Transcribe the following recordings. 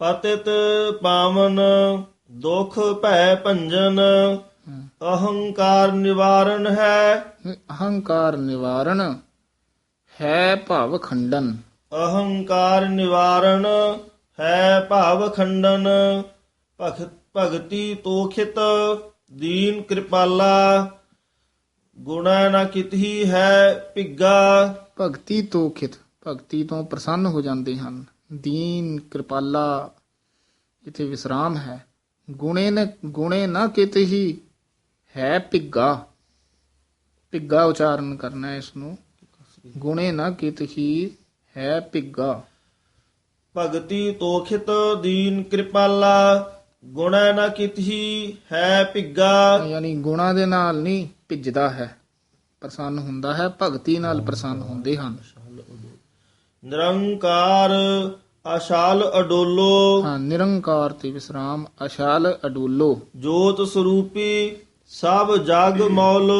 ਪਤਿਤ ਪਾਵਨ ਦੁਖ ਭੈ ਭੰਜਨ ਅਹੰਕਾਰ ਨਿਵਾਰਨ ਹੈ। ਅਹੰਕਾਰ ਨਿਵਾਰਨ ਹੈ ਭਵ ਖੰਡਨ। ਅਹੰਕਾਰ ਨਿਵਾਰਨ ਹੈ ਭਾਵ ਖੰਡਨ। ਭਗਤ ਭਗਤੀ ਤੋਖਿਤ ਦੀਨ ਕਿਰਪਾਲਾ। ਗੁਣਾ ਨ ਕਿਤਹੀ ਹੈ ਪਿੱਗਾ ਭਗਤੀ ਤੋਂ ਖਿਤ ਭਗਤੀ ਤੋਂ ਪ੍ਰਸੰਨ ਹੋ ਜਾਂਦੇ ਹਨ। ਦੀਨ ਕਿਰਪਾਲਾ ਇਥੇ ਵਿਸਰਾਮ ਹੈ। ਗੁਣੇ ਨ ਗੁਣੇ ਨਾ ਕਿਤੇ ਹੀ ਹੈ ਪਿੱਗਾ ਪਿੱਗਾ ਉਚਾਰਨ ਕਰਨਾ ਹੈ ਇਸ ਨੂੰ ਗੁਣੇ ਨਾ ਕਿਤੇ ਹੀ ਹੈ ਪਿੱਗਾ ਭਗਤੀ ਤੋਖਿਤ ਦੀਨ ਕਿਰਪਾਲਾ ਗੁਣਾ ਨ ਕਿਤਹੀ ਹੈ ਪਿੱਗਾ ਯਾਨੀ ਗੁਣਾ ਦੇ ਨਾਲ ਨਹੀਂ ਭਿੱਜਦਾ ਹੈ। ਪ੍ਰਸੰਨ ਹੁੰਦਾ ਹੈ ਭਗਤੀ ਨਾਲ ਪ੍ਰਸੰਨ ਹੁੰਦੇ ਹਨ। ਨਿਰੰਕਾਰ ਅਸ਼ਾਲ ਅਡੋਲੋ। ਹਾਂ ਨਿਰੰਕਾਰ ਤੇ ਵਿਸਰਾਮ ਅਸ਼ਾਲ ਅਡੋਲੋ। ਜੋਤ ਸਰੂਪੀ ਸਭ ਜਗ ਮੌਲ।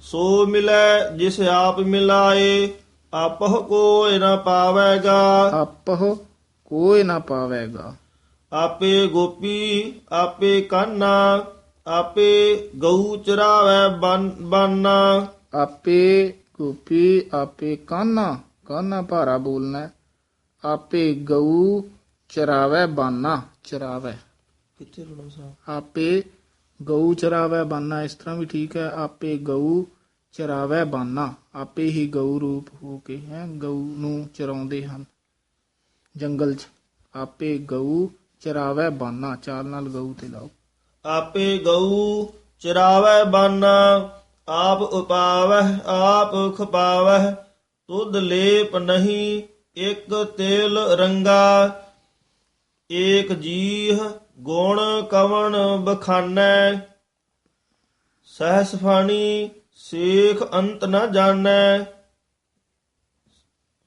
ਸੋ ਮਿਲੈ ਜਿਸ ਆਪ ਮਿਲਾਏ ਆਪਹ ਕੋਇ ਨ ਪਾਵੇਗਾ। ਆਪਹੁ ਕੋਈ ਨਾ ਪਾਵੇਗਾ। ਆਪੇ ਗੋਪੀ ਆਪੇ ਕਾਨਾ ਆਪੇ ਗਊ ਚਰਾਵੇ ਬਾਨਾ। ਆਪੇ ਗੋਪੀ ਆਪੇ ਕਾਨਾ। ਕਾਨਾ ਭਾਰਾ ਬੋਲਣਾ। ਆਪੇ ਗਊ ਚਰਾਵੇ ਬਾਨਾ ਚਰਾਵੇ। ਕਿੱਥੇ ਰੋਣਾ ਸਾਹਿਬ? ਆਪੇ ਗਊ ਚਰਾਵੇ ਬਾਨਾ ਇਸ ਤਰ੍ਹਾਂ ਵੀ ਠੀਕ ਹੈ ਆਪੇ ਗਊ ਚਰਾਵੇ ਬਾਨਾ। ਆਪੇ ਹੀ ਗਊ ਰੂਪ ਹੋ ਕੇ ਹੈ ਗਊ ਨੂੰ ਚਰਾਉਂਦੇ ਹਨ। ਜੰਗਲ 'ਚ ਆਪੇ ਗਊ ਚਰਾਵੇ ਬਾਨਾ ਚਾਲ ਨਾਲ ਗਊ ਤੇ ਲਾਓ। ਆਪੇ ਗਊ ਚਰਾਵੇ ਬਾਨਾ ਆਪ ਉਪਾਵਹਿ ਆਪ ਖਪਾਵਹਿ। ਤੁਧ ਲੇਪ ਨਹੀਂ ਇੱਕ ਤੇਲ ਰੰਗਾ ਏਕ ਜੀਹ ਗੁਣ ਕਵਣ ਬਖਾਨੈ। ਸਹਸ ਫਾਣੀ ਸੇਖ ਅੰਤ ਨ ਜਾਣੈ।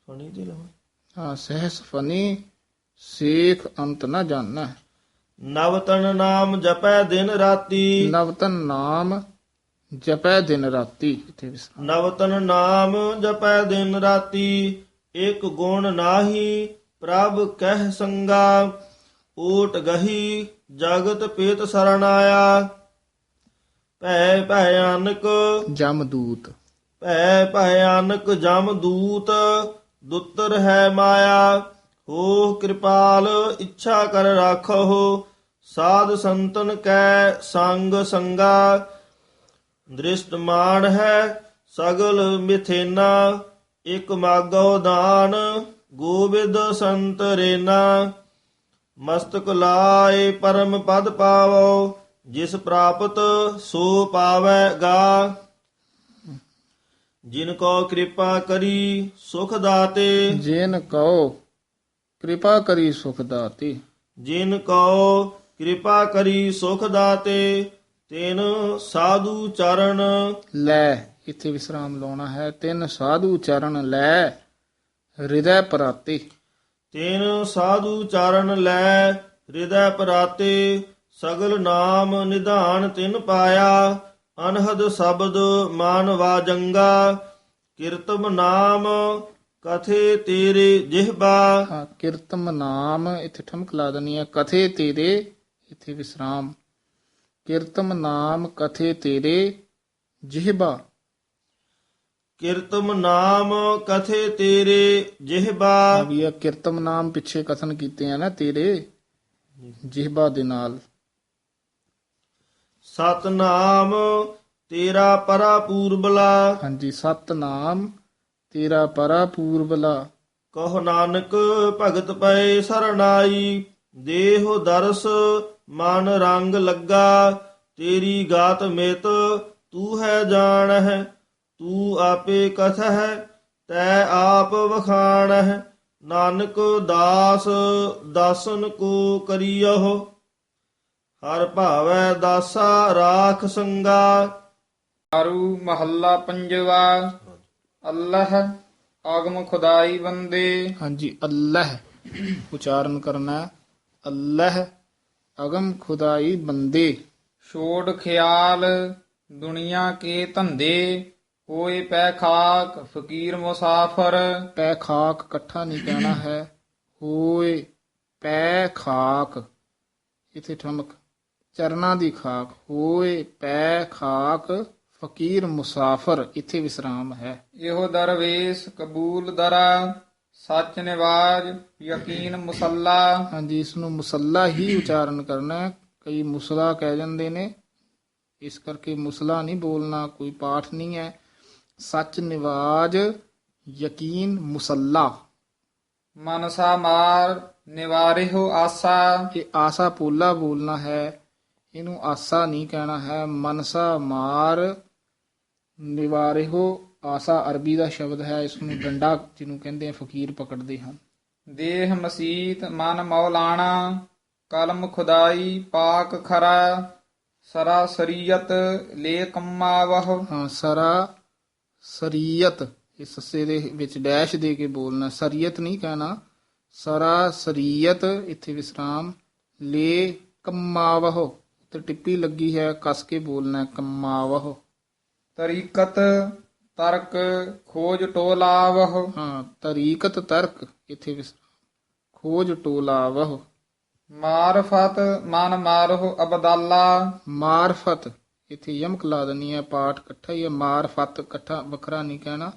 ਫਣੀ ਦੇ ਲਵਾਂ। ਹਾਂ ਸਹਿਸ ਫਨੀ ਸੇਖ ਅੰਤ ਨਾ ਜਾਣਨਾ ਨਵਤਨ ਨਾਮ ਜਪੈ ਦਿਨ ਰਾਤੀ। ਨਵਤਨ ਨਾਮ ਜਪੈ ਦਿਨ ਰਾਤੀ। ਇਥੇ ਵਿਸਰਾਮ ਨਵਤਨ ਨਾਮ ਜਪੈ ਦਿਨ ਰਾਤੀ ਇੱਕ ਗੁਣ ਨਾਹੀ ਪ੍ਰਭ ਕਹਿ ਸੰਗਾ। ਓਟ ਗਹੀ ਜਗਤ ਪੇਤ ਸਰਣ ਆਇਆ ਭੈ ਭਿਆਨਕ ਜਮਦੂਤ ਭੈ ਭਿਆਨਕ ਜਮ ਦੂਤ ਦੁੱਤਰ ਹੈ ਮਾਇਆ। ਹੋ ਕਿਰਪਾਲ ਇੱਛਾ ਕਰ ਰਾਖੋ ਸਾਧ ਸੰਤਨ ਕੈ ਸੰਗ ਸੰਗਾ। ਦ੍ਰਿਸ਼ਟਮਾਨ ਹੈ ਸਗਲ ਮਿਥੇਨਾ ਇਕ ਮਾਗੋ ਦਾਨ ਗੋਬਿੰਦ ਸੰਤ ਰੇਨਾ। ਮਸਤਕ ਲਾਏ ਪਰਮ ਪਦ ਪਾਵੋ ਜਿਸ ਪ੍ਰਾਪਤ ਸੋ ਪਾਵੈਗਾ ਜਿਨ ਕੋ ਕਿਰਪਾ ਕਰੀ ਸੁਖ ਦਾਤੇ ਜੇਨ ਕਉ ਕਿਰਪਾ ਕਰੀ ਸੁਖ ਦਾਤੇ। ਜਿਨ ਕੋ ਕਿਰਪਾ ਕਰੀ ਸੁਖ ਦਾਤੇ ਤਿਨ ਸਾਧੂ ਚਰਨ। ਲੈ ਇੱਥੇ ਵਿਸਰਾਮ ਲਾਉਣਾ ਹੈ। ਤਿੰਨ ਸਾਧੂ ਚਰਨ ਲੈ ਹਿਰਦੈ ਪਰਾਤੇ। ਤਿਨ ਸਾਧੂ ਚਰਨ ਲੈ ਹਿਰਦੈ ਪਰਾਤੇ ਸਗਲ ਨਾਮ ਨਿਧਾਨ ਤਿਨ ਪਾਇਆ। ਅਨਹਦ ਸ਼ਬਦ ਮਾਨ ਵਾਜੰਗਾ ਕੀਰਤਮ ਨਾਮ ਕਥੇ ਤੇਰੇ ਜਿਹਬਾ ਕੀਰਤਮ ਨਾਮ ਇੱਥੇ ਠਮਕ ਲਾ ਦਨੀ ਹੈ। ਕਥੇ ਤੇਰੇ ਇੱਥੇ ਵਿਸਰਾਮ। ਕੀਰਤਮ ਨਾਮ ਕਥੇ ਤੇਰੇ ਜਿਹਬਾ ਕੀਰਤਮ ਨਾਮ ਕਥੇ ਤੇਰੇ ਜਿਹਬਾ ਵੀ ਇਹ ਕੀਰਤਮ ਨਾਮ ਪਿੱਛੇ ਕਥਨ ਕੀਤੇ ਆ ਨਾ ਤੇਰੇ ਜਿਹਬਾ ਦੇ ਨਾਲ। ਸਤਨਾਮ ਤੇਰਾ ਪਰਾ ਪੂਰਬਲਾ ਹਾਂਜੀ ਸਤਨਾਮ ਤੇਰਾ ਪਰਾ ਪੂਰਬਲਾ ਕਹ ਨਾਨਕ ਭਗਤ ਪਏ ਸਰਣਾਈ ਦੇਹ ਦਰਸ ਮਨ ਰੰਗ ਲੱਗਾ ਤੇਰੀ ਗਾਤ ਮਿਤ ਤੂੰ ਹੈ ਜਾਣ ਹੈ ਤੂੰ ਆਪੇ ਕਥ ਹੈ ਤੈ ਆਪ ਵਖਾਣ ਹੈ ਨਾਨਕ ਦਾਸ ਦਾਸਨ ਕੋ ਕਰੀਓ ਹਰ ਭਾਵੈ ਦਾਸਾ ਰਾਖ ਸੰਗਾ। ਆਰੂ ਮਹੱਲਾ ਪੰਜਵਾ ਅੱਲਾਹ ਆਗਮ ਖੁਦਾਈ ਬੰਦੇ। ਹਾਂਜੀ ਅੱਲਾਹ। ਉਚਾਰਨ ਕਰਨਾ। ਅੱਲਾਹ ਅਗਮ ਖੁਦਾਈ ਬੰਦੇ। ਛੋੜ ਖਿਆਲ ਦੁਨੀਆ ਕੇ ਧੰਦੇ ਹੋਏ ਪੈ ਖਾਕ ਫਕੀਰ ਮੁਸਾਫਰ। ਪੈ ਖਾਕ ਇਕੱਠਾ ਨਹੀਂ ਕਹਿਣਾ ਹੈ ਹੋਏ ਪੈ ਖਾਕ। ਇਥੇ ਠਮਕ ਚਰਨਾਂ ਦੀ ਖਾਕ ਹੋਏ ਪੈ ਖਾਕ ਫਕੀਰ ਮੁਸਾਫਰ। ਇਥੇ ਵਿਸਰਾਮ ਹੈ। ਇਹੋ ਦਰਵੇਸ਼ ਕਬੂਲ ਦਰਾ। ਸੱਚ ਨਿਵਾਜ ਯਕੀਨ ਮੁਸੱਲਾ। ਹਾਂਜੀ ਇਸ ਨੂੰ ਮੁਸੱਲਾ ਹੀ ਉਚਾਰਨ ਕਰਨਾ ਹੈ। ਕਈ ਮੁਸਲਾ ਕਹਿ ਜਾਂਦੇ ਨੇ। ਇਸ ਕਰਕੇ ਮੁਸਲਾ ਨਹੀਂ ਬੋਲਣਾ ਕੋਈ ਪਾਠ ਨਹੀਂ ਹੈ। ਸੱਚ ਨਿਵਾਜ ਯਕੀਨ ਮੁਸੱਲਾ। ਮਨਸਾ ਮਾਰ ਨਿਵਾਰਿਹੁ ਆਸਾ। ਇਹ ਆਸਾ ਪੋਲਾ ਬੋਲਣਾ ਹੈ ਇਹਨੂੰ ਆਸਾ ਨਹੀਂ ਕਹਿਣਾ ਹੈ। ਮਨਸਾ ਮਾਰ ਨਿਵਾਰਿਓ ਆਸਾ ਅਰਬੀ ਦਾ ਸ਼ਬਦ ਹੈ ਇਸ ਨੂੰ ਡੰਡਾ ਜਿਹਨੂੰ ਕਹਿੰਦੇ ਆ ਫਕੀਰ ਪਕੜਦੇ ਹਨ। ਦੇਹ ਮਸੀਤ ਮਨ ਮੌਲਾਣਾ ਕਲਮ ਖੁਦਾਈ ਪਾਕ ਖਰਾ ਸਰਾ ਸਰੀਅਤ ਲੇ ਕੰਮਾਵਹ। ਹਾਂ ਸਰਾ ਸਰੀਅਤ ਇਹ ਸੱਸੇ ਦੇ ਵਿੱਚ ਡੈਸ਼ ਦੇ ਕੇ ਬੋਲਣਾ ਸਰੀਅਤ ਨਹੀਂ ਕਹਿਣਾ। ਸਰਾ ਸਰੀਅਤ ਇੱਥੇ ਵਿਸਰਾਮ ਲੇ ਕੰਮਾਵਹ ਤੇ ਟਿੱਪੀ ਲੱਗੀ ਹੈ ਕਸ ਕੇ ਬੋਲਣਾ ਕੰਮਾਵਹ। ਤਰੀਕਤ ਤਰਕ ਖੋਜ ਟੋਲਾਵਹ। ਹਾਂ ਤਰੀਕਤ ਤਰਕ ਇੱਥੇ ਵਿਸਰਾਮ ਖੋਜ ਟੋਲਾਵਹ। ਮਾਰਫਤ ਮਨ ਮਾਰਹੁ ਅਬਦਾਲਾ। ਮਾਰਫਤ ਇੱਥੇ ਯਮਕ ਲਾ ਦੇਣੀ ਹੈ ਪਾਠ ਇਕੱਠਾ ਹੀ ਹੈ ਮਾਰਫਤ ਇਕੱਠਾ ਵੱਖਰਾ ਨਹੀਂ ਕਹਿਣਾ।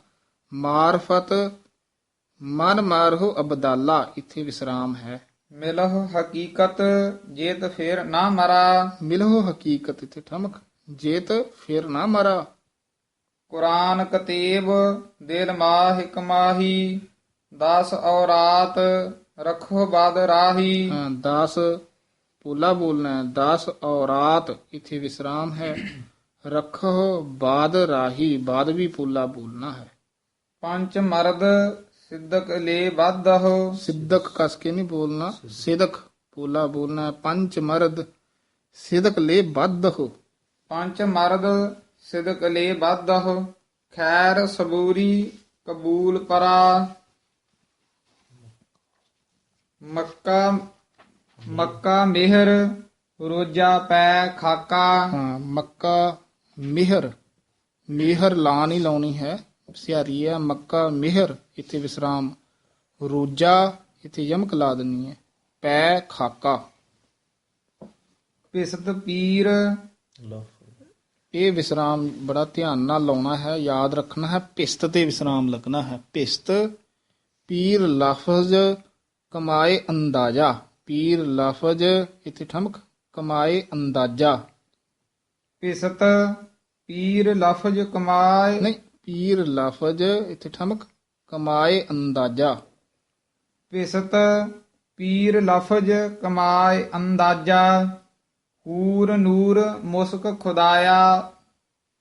ਮਾਰਫਤ ਮਨ ਮਾਰਹੁ ਅਬਦਾਲਾ ਇੱਥੇ ਵਿਸਰਾਮ ਹੈ। ਮਿਲਹੁ ਹਕੀਕਤ ਜੇਤ ਫੇਰ ਨਾ ਮਰਾ। ਮਿਲਹੁ ਹਕੀਕਤ ਇੱਥੇ ਠਮਕ ਜੇਤ ਫਿਰ ਨਾ ਮਰਾ। ਕੁਰਾਨ ਕਤੀਬ ਦਿਲ ਮਾਹਿ ਮਾਹੀ 10 ਔਰਾਤ ਰਖੋ ਬਦ ਰਾਹੀ। ਹਾਂ 10 ਪੋਲਾ ਬੋਲਣਾ ਹੈ 10 ਔਰਾਤ ਇੱਥੇ ਵਿਸਰਾਮ ਹੈ। ਰੱਖੋ ਬਾਦ ਰਾਹੀ ਬਾਦ ਵੀ ਪੋਲਾ ਬੋਲਣਾ ਹੈ। ਪੰਜ ਮਰਦ ਸਿੱਧਕ ਲੇ ਵਾਧਹੁ ਸਿੱਧਕ ਕਸ ਕੇ ਨਹੀਂ ਬੋਲਣਾ ਸਿਦਕ ਪੋਲਾ ਬੋਲਣਾ। ਪੰਚ ਮਰਦ ਸਿਦਕ ਲੈ ਬੱਧ ਹੋ ਪੰਜ ਮਰਦ ਸਿੱਧਕ ਲੇ ਵਾਧਹੁ ਖੈਰ ਸਬੂਰੀ ਕਬੂਲ ਪਰਾ ਮੱਕਾ ਮੱਕਾ ਮਿਹਰ ਰੋਜਾ ਪੈ ਖਾਕਾ। ਹਾਂ ਮੱਕਾ ਮਿਹਰ। ਮਿਹਰ ਲਾ ਨਹੀਂ ਲਾਉਣੀ ਹੈ ਸਿਆਰੀ ਹੈ ਮੱਕਾ ਮਿਹਰ ਇੱਥੇ ਵਿਸਰਾਮ। ਰੋਜਾ ਇੱਥੇ ਯਮਕ ਲਾ ਦੇਣੀ ਹੈ ਪੈ ਖਾਕਾ। ਪਿਸਤ ਪੀਰ ਇਹ ਵਿਸਰਾਮ ਬੜਾ ਧਿਆਨ ਨਾਲ ਲਾਉਣਾ ਹੈ ਯਾਦ ਰੱਖਣਾ ਹੈ ਪਿਸਤ ਤੇ ਵਿਸਰਾਮ ਲੱਗਣਾ ਹੈ। ਪਿਸਤ ਪੀਰ ਲਫ਼ਜ਼ ਕਮਾਏ ਅੰਦਾਜ਼ਾ। ਪੀਰ ਲਫ਼ਜ਼ ਇੱਥੇ ਠਮਕ ਕਮਾਏ ਅੰਦਾਜ਼ਾ। ਪਿਸਤ ਪੀਰ ਲਫਜ਼ ਕਮਾਏ ਨਹੀਂ ਪੀਰ ਲਫ਼ਜ਼ ਇੱਥੇ ਠਮਕ ਕਮਾਏ ਅੰਦਾਜ਼ਾ। ਪਿਸਤ ਪੀਰ ਲਫਜ਼ ਕਮਾਏ ਅੰਦਾਜ਼ਾ। ਹੂਰ ਨੂਰ ਮੁਸਕ ਖੁਦਾਇਆ,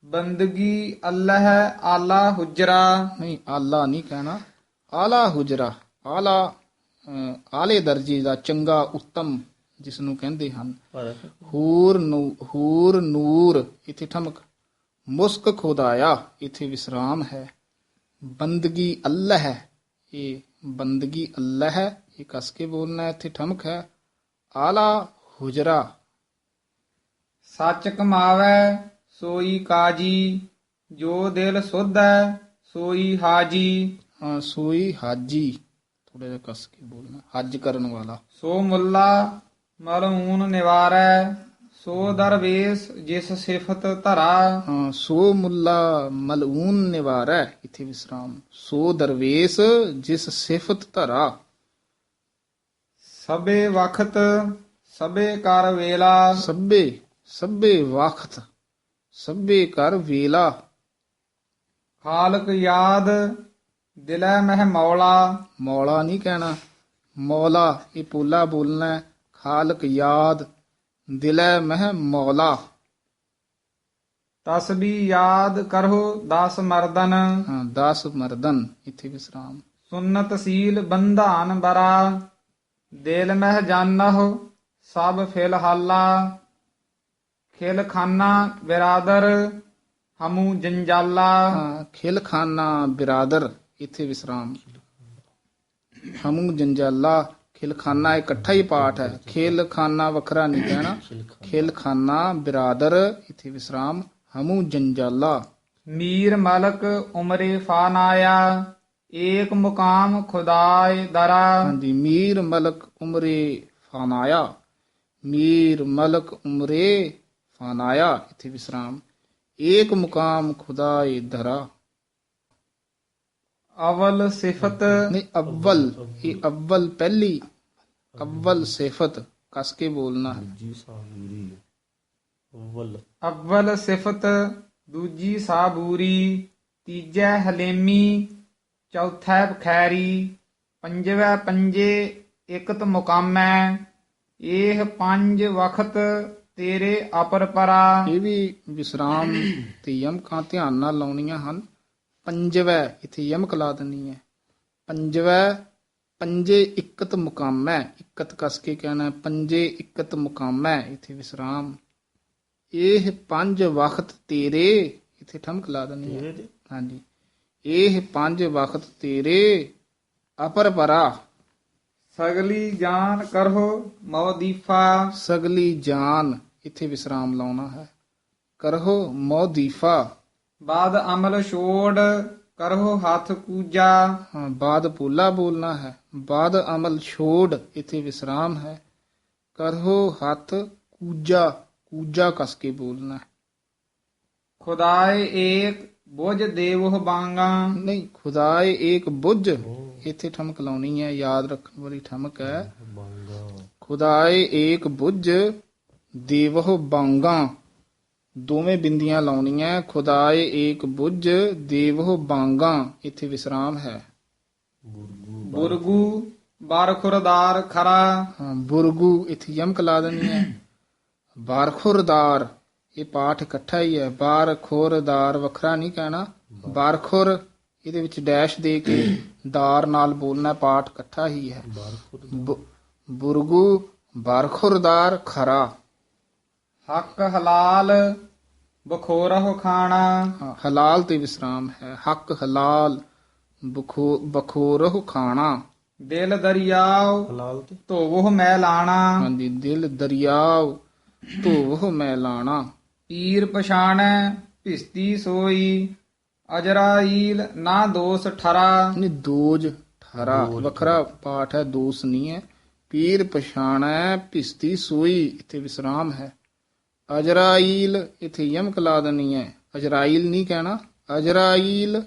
ਬੰਦਗੀ ਅੱਲਾਹ ਆਲਾ ਹੁਜਰਾ। ਨਹੀਂ, ਆਲਾ ਨਹੀਂ ਕਹਿਣਾ, ਆਲਾ ਹੁਜਰਾ, ਆਲਾ ਆਲੇ ਦਰਜੇ ਦਾ ਚੰਗਾ ਉੱਤਮ ਜਿਸ ਨੂੰ ਕਹਿੰਦੇ ਹਨ। ਹੂਰ ਹੂਰ ਨੂਰ, ਇੱਥੇ ਠਮਕ। ਮੁਸਕ ਖੁਦਾਇਆ, ਇੱਥੇ ਵਿਸਰਾਮ ਹੈ। ਬੰਦਗੀ ਅੱਲਾ ਹੈ ਇਹ ਬੰਦਗੀ ਅੱਲਾ ਹੈ ਇਹ ਕਸ ਕੇ ਬੋਲਣਾ ਇੱਥੇ ਠਮਕ ਹੈ। ਆਲਾ ਹੁਜਰਾ ਸੱਚ ਕਮਾਵੇ ਸੋਈ ਕਾਜੀ ਜੋ ਦਿਲ ਸੁਧੈ ਸੋਈ ਹਾਜੀ। ਹਾਂ ਸੋਈ ਹਾਜੀ। ਥੋੜਾ ਜਿਹਾ ਕਸ ਕੇ ਬੋਲਣਾ। ਹੱਜ ਕਰਨ ਵਾਲਾ। ਸੋ ਮੁੱਲਾ ਮਲਮੂਨ ਨਿਵਾਰੈ ਸੋ ਦਰਵੇਸ਼ ਜਿਸ ਸਿਫਤ ਧਰਾ। ਹਾਂ ਸੋ ਮੁੱਲਾ ਮਲਊਨ ਨਿਵਾਰੈ ਇਥੇ ਵਿਸਰਾਮ। ਸੋ ਦਰਵੇਸ਼ ਜਿਸ ਸਿਫਤ ਧਰਾ। ਸਭੇ ਵਖਤ ਸਭੇ ਕਰ ਵੇਲਾ। ਸਭੇ ਸਭੇ ਵਖਤ ਸਭੇ ਕਰ ਵੇਲਾ। ਖਾਲਕ ਯਾਦ ਦਿਲੈ ਮਹਿ ਮੌਲਾ। ਮੌਲਾ ਨਹੀਂ ਕਹਿਣਾ ਮੌਲਾ ਇਹ ਪੋਲਾ ਬੋਲਣਾ ਹੈ। ਖਾਲਕ ਯਾਦ ਦਿਲੈ ਮਹਿ ਮੌਲਾ। ਤਸਬੀ ਯਾਦ ਕਰੋ 10 ਮਰਦਨ। ਹਾਂ 10 ਮਰਦਨ ਇਥੇ ਵਿਸਰਾਮ। ਸੁਨਤ ਸੀਲ ਬੰਧਾਨ ਬਰਾ। ਦਿਲ ਮਹਿ ਜਾਨਹੁ ਸਭ ਫਿਲ ਹਾਲਾ। ਖਿਲ ਖਾਨਾ ਬਿਰਾਦਰ ਹਮੂ ਜੰਜਾਲਾ। ਹਾਂ ਖਿਲਖਾਨਾ ਬਿਰਾਦਰ ਇਥੇ ਵਿਸਰਾਮ। ਹਮੂ ਜੰਜਾਲਾ ਖਿਲਖਾਨਾ ਇਕੱਠਾ ਹੀ ਪਾਠ ਹੈ। ਖਿਲਖਾਨਾ ਵੱਖਰਾ ਨਹੀਂ ਕਹਿਣਾ। ਖਿਲਖਾਨਾ ਬਿਰਾਦਰ ਇਥੇ ਵਿਸਰਾਮ। ਹਮੂ ਜੰਜਾਲਾ। ਮੀਰ ਮਲਕ ਉਮਰੇ ਫਾਨਾਇਆ ਏਕ ਮੁਕਾਮ ਖੁਦਾਏ ਦਰਾ। ਹਾਂਜੀ ਮੀਰ ਮਲਕ ਉਮਰੇ ਫਾਨਾਇਆ। ਮੀਰ ਮਲਕ ਉਮਰੇ ਫਾਨਾਇਆ ਇੱਥੇ ਵਿਸਰਾਮ ਏਕ ਮੁਕਾਮ ਖੁਦਾਏ ਧਰਾ ਅਵਲ ਸਿਫਤ ਨਹੀਂ ਅਵਲ ਇਹ ਅਵਲ ਪਹਿਲੀ ਅਵਲ ਸਿਫਤ ਕਸ ਕੇ ਬੋਲਣਾ ਹੈ ਜੀ ਸਾਬੂਰੀ ਵੱਲ ਅਵਲ ਸਿਫਤ ਦੂਜੀ ਸਾਬੂਰੀ ਤੀਜੈ ਹਲੇਮੀ ਚੌਥਾ ਬਖੈਰੀ ਪੰਜਵੇਂ ਪੰਜੇ ਇਕਤ ਮੁਕਾਮੈ ਇਹ ਪੰਜ ਵਖਤ ਤੇਰੇ ਅਪਰ ਪਰਾ। ਇਹ ਵੀ ਵਿਸਰਾਮ ਤੇ ਯਮਕਾਂ ਧਿਆਨ ਨਾਲ ਲਾਉਣੀਆਂ ਹਨ। ਪੰਜਵੈ ਇਥੇ ਯਮਕ ਲਾ ਦੇਣੀ ਹੈ। ਪੰਜਵੈ ਪੰਜੇ ਇਕਤ ਮੁਕਾਮੈ। ਇਕਤ ਕਸ ਕੇ ਕਹਿਣਾ ਪੰਜੇ ਇਕਤ ਮੁਕਾਮੈ ਇਥੇ ਵਿਸਰਾਮ। ਇਹ ਪੰਜ ਵਕਤ ਤੇਰੇ ਇਥੇ ਠਮਕ ਲਾ ਦੇਣੀ ਹੈ। ਹਾਂਜੀ। ਇਹ ਪੰਜ ਵਕਤ ਤੇਰੇ ਅਪਰ ਪਰਾ। ਸਗਲੀ ਜਾਨ ਕਰੋ ਮਵਦੀਫਾ ਸਗਲੀ ਜਾਨ ਇਥੇ ਵਿਸਰਾਮ ਲਾਉਣਾ ਹੈ। ਕਰਹੋ ਮੌਦੀਫਾ ਬਾਦ ਅਮਲ ਛੋੜ ਕਰੋ ਹੱਥ ਕੂਜਾ ਹਾਂ ਬਾਦ ਪੂਲਾ ਬੋਲਣਾ ਹੈ। ਬਾਦ ਅਮਲ ਛੋੜ ਇਥੇ ਵਿਸਰਾਮ ਹੈ। ਕਰਹੋ ਹੱਥ ਕੂਜਾ ਕੂਜਾ ਕਸ ਕੇ ਬੋਲਣਾ ਹੈ। ਖੁਦਾਏ ਏਕ ਬੁਝ ਦੇਵੋ ਬਾਂਗਾ। ਨਹੀਂ ਖੁਦਾਏ ਏਕ ਬੁੱਝ ਇਥੇ ਠਮਕ ਲਾਉਣੀ ਹੈ ਯਾਦ ਰੱਖਣ ਵਾਲੀ ਠਮਕ ਹੈ। ਬੰਗਾ। ਖੁਦਾਏ ਏਕ ਬੁੱਝ ਦੇਵਹੁ ਬਾਂਗਾ। ਦੋਵੇਂ ਬਿੰਦੀਆਂ ਲਾਉਣੀਆਂ ਖੁਦਾਏ ਏਕ ਬੁੱਝ ਦੇਵਹੁ ਬਾਂਗਾ। ਇਥੇ ਵਿਸਰਾਮ ਹੈ। ਬੁਰਗੂ ਬੁਰਗੂ ਬਾਰ ਖੁਰਦਾਰ ਖਰਾ। ਹਾਂ ਬੁਰਗੂ ਇਥੇ ਯਮਕ ਲਾ ਦੇਣੀ ਹੈ। ਬਾਰਖੁਰਦਾਰ ਇਹ ਪਾਠ ਇਕੱਠਾ ਹੀ ਹੈ। ਬਾਰਖੁਰਦਾਰ ਵੱਖਰਾ ਨਹੀਂ ਕਹਿਣਾ। ਬਾਰਖੁਰ ਇਹਦੇ ਵਿੱਚ ਡੈਸ਼ ਦੇ ਕੇ ਦਾਰ ਨਾਲ ਬੋਲਣਾ ਪਾਠ ਇਕੱਠਾ ਹੀ ਹੈ। ਬੁਰਗੂ ਬਾਰਖੁਰਦਾਰ ਖਰਾ। ਹੱਕ ਹਲਾਲ ਬਖੋਰਹੁ ਖਾਣਾ। ਹਲਾਲ ਤੇ ਵਿਸਰਾਮ ਹੈ। ਹੱਕ ਹਲਾਲ ਬਖੋ ਬਖੋਰਹੁ ਖਾਣਾ। ਦਿਲ ਦਰਿਆਉ ਹਲਾਲ ਤੇ? ਧੋਵੋ ਮੈ ਲਾਣਾ। ਹਾਂਜੀ ਦਿਲ ਦਰਿਆਵ ਧੋਵ ਮੈਂ ਲਾਣਾ। ਪੀਰ ਪਛਾਣੈ ਭਿਸਤੀ ਸੋਈ। ਅਜਰਾਈਲ ਨਾ ਦੋਸ ਠਰਾ। ਨਹੀਂ ਦੋਜ ਠਰਾ। ਵੱਖਰਾ ਪਾਠ ਹੈ ਦੋਸ ਨਹੀਂ ਹੈ। ਪੀਰ ਪਛਾਣੈ ਭਿਸਤੀ ਸੋਈ ਇੱਥੇ ਵਿਸਰਾਮ ਹੈ। ਅਜਰਾਈਲ ਇੱਥੇ ਯਮਕ ਲਾ ਦੇਣੀ ਹੈ। ਅਜਰਾਈਲ ਨਹੀਂ ਕਹਿਣਾ। ਅਜਰਾਈਲ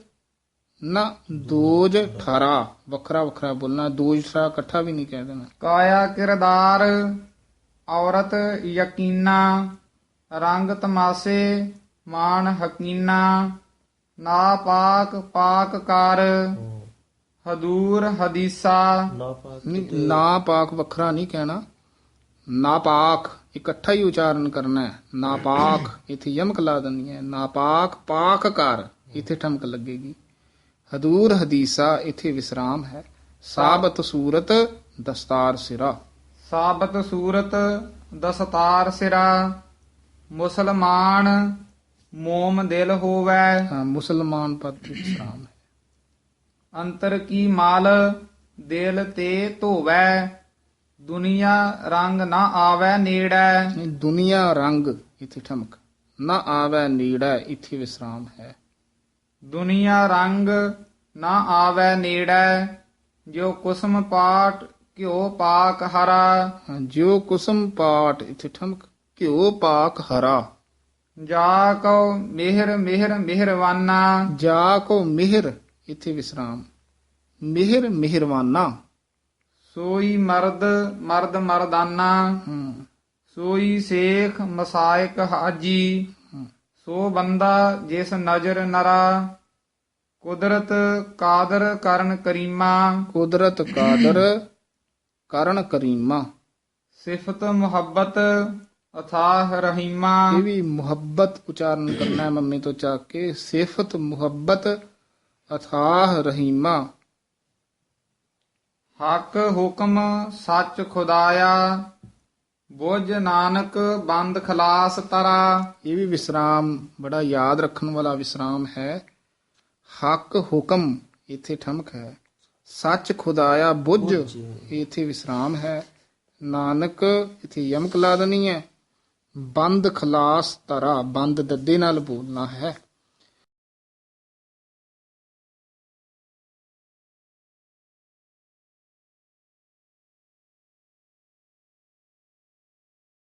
ਨਾ ਦੋਜ ਠਰਾ। ਵੱਖਰਾ ਵੱਖਰਾ ਬੋਲਣਾ। ਦੋਜ ਠਰਾ ਇਕੱਠਾ ਵੀ ਨਹੀਂ ਕਹਿ ਦੇਣਾ। ਕਾਇਆ ਕਿਰਦਾਰ ਔਰਤ ਯਕੀਨਾ ਰੰਗ ਤਮਾਸੇ ਮਾਨ ਹਕੀਨਾ। ਨਾ ਪਾਕ ਪਾਕ ਕਰ। ਹਦੂਰ ਹਦੀਸਾ। ਨਾ ਪਾਕ ਵੱਖਰਾ ਨਹੀਂ ਕਹਿਣਾ। ਨਾਪਾਕ ਇਕੱਠਾ ਹੀ ਉਚਾਰਨ ਕਰਨਾ ਹੈ। ਨਾਪਾਕ ਇੱਥੇ ਯਮਕ ਲਾ ਦੇਣੀ ਹੈ। ਨਾਪਾਕ ਪਾਕ ਕਰ। ਇੱਥੇ ਠਮਕ ਲੱਗੇਗੀ। ਹਦੂਰ ਹਦੀਸਾ ਇੱਥੇ ਵਿਸਰਾਮ ਹੈ। ਸਾਬਤ ਸੂਰਤ ਦਸਤਾਰ ਸਿਰਾ। ਸਾਬਤ ਸੂਰਤ ਦਸਤਾਰ ਸਿਰਾ। ਮੁਸਲਮਾਨ ਮੋਮ ਦਿਲ ਹੋਵੈ। ਹਾਂ, ਮੁਸਲਮਾਨ ਪਦ ਵਿਸਰਾਮ ਹੈ। ਅੰਤਰ ਕੀ ਮਾਲ ਦਿਲ ਤੇ ਧੋਵੈ। ਦੁਨੀਆ ਰੰਗ ਨਾ ਆਵੈ ਨੇੜੈ। ਨਹੀਂ ਦੁਨੀਆ ਰੰਗ ਇੱਥੇ ਠਮਕ। ਨਾ ਆਵੈ ਨੀੜਾ ਇੱਥੇ ਵਿਸਰਾਮ ਹੈ। ਦੁਨੀਆ ਰੰਗ ਨਾ ਆਵੈ ਨੇੜੈ। ਜੋ ਕੁਸਮ ਪਾਟ ਘਿਓ ਪਾਕ ਹਰਾ। ਹਾਂ, ਜਿਉ ਕੁਸਮ ਪਾਟ ਇੱਥੇ ਠਮਕ ਘਿਓ ਪਾਕ ਹਰਾ। ਜਾ ਕਉ ਮਿਹਰ ਮਿਹਰ ਮਿਹਰਵਾਨਾ। ਜਾ ਕੋ ਮਿਹਰ ਇੱਥੇ ਵਿਸਰਾਮ। ਮਿਹਰ ਮਿਹਰਵਾਨਾ। ਸੋਈ ਮਰਦ ਮਰਦ ਮਰਦਾਨਾ। ਹਮ ਸੋਈ ਸੇਖ ਮਸਾਇਕ ਹਾਜੀ। ਸੋ ਬੰਦਾ ਜਿਸ ਨਜ਼ਰ ਨਰਾ। ਕੁਦਰਤ ਕਾਦਰ ਕਰਨ ਕਰੀਮਾ। ਕੁਦਰਤ ਕਾਦਰ ਕਰਨ ਕਰੀਮਾ। ਸਿਫਤ ਮੁਹੱਬਤ ਅਥਾਹ ਰਹੀਮਾ ਇਹ ਵੀ ਮੁਹੱਬਤ ਉਚਾਰਨ ਕਰਨਾ ਹੈ ਮੰਮੀ ਤੋਂ ਚੱਕ ਕੇ ਸਿਫਤ ਮੁਹੱਬਤ ਅਥਾਹ ਰਹੀਮਾ ਹੱਕ ਹੁਕਮ ਸੱਚ ਖੁਦਾਇਆ ਬੁੱਝ ਨਾਨਕ ਬੰਦ ਖਲਾਸ ਤਰਾ ਇਹ ਵੀ ਵਿਸਰਾਮ ਬੜਾ ਯਾਦ ਰੱਖਣ ਵਾਲਾ ਵਿਸਰਾਮ ਹੈ ਹੱਕ ਹੁਕਮ ਇੱਥੇ ਠਮਕ ਹੈ ਸੱਚ ਖੁਦਾਇਆ ਬੁੱਝ ਇਹ ਇੱਥੇ ਵਿਸਰਾਮ ਹੈ ਨਾਨਕ ਇੱਥੇ ਯਮਕ ਲਾ ਦੇਣੀ ਹੈ ਬੰਦ ਖਲਾਸ ਤਰਾ ਬੰਦ ਦੱਦੇ ਨਾਲ ਬੋਲਣਾ ਹੈ।